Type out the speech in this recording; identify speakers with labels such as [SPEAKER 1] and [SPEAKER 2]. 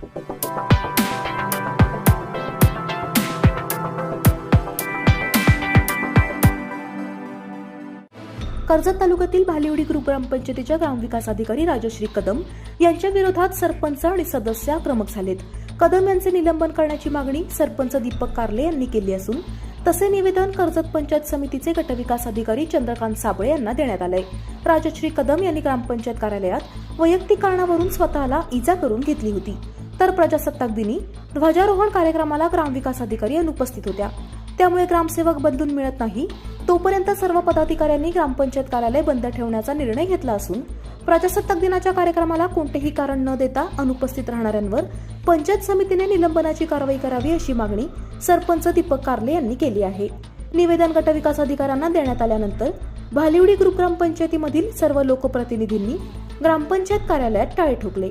[SPEAKER 1] कर्जत तालुक्यातील भालिवडी ग्रामपंचायतीच्या ग्रामविकास अधिकारी राजश्री कदम यांच्या विरोधात सरपंच आणि सदस्य आक्रमक झालेत. कदम यांचे निलंबन करण्याची मागणी सरपंच दीपक कारले यांनी केली असून तसे निवेदन कर्जत पंचायत समितीचे गटविकास अधिकारी चंद्रकांत साबळे यांना देण्यात आलंय. राजश्री कदम यांनी ग्रामपंचायत कार्यालयात वैयक्तिक कारणावरून स्वतःला इजा करून घेतली होती. तर प्रजासत्ताक दिनी ध्वजारोहण कार्यक्रमाला ग्रामविकास अधिकारी अनुपस्थित होत्या. त्यामुळे ग्रामसेवक बदलून मिळत नाही तोपर्यंत सर्व पदाधिकाऱ्यांनी ग्रामपंचायत कार्यालय बंद ठेवण्याचा निर्णय घेतला असून प्रजासत्ताक दिनाच्या कार्यक्रमाला कोणतेही कारण न देता अनुपस्थित राहणाऱ्यांवर पंचायत समितीने निलंबनाची कारवाई करावी अशी मागणी सरपंच दीपक कारले यांनी केली आहे. निवेदन गटविकास अधिकाऱ्यांना देण्यात आल्यानंतर भालिवडी ग्रुप ग्रामपंचायतीमधील सर्व लोकप्रतिनिधींनी ग्रामपंचायत कार्यालयात टाळे ठोकले.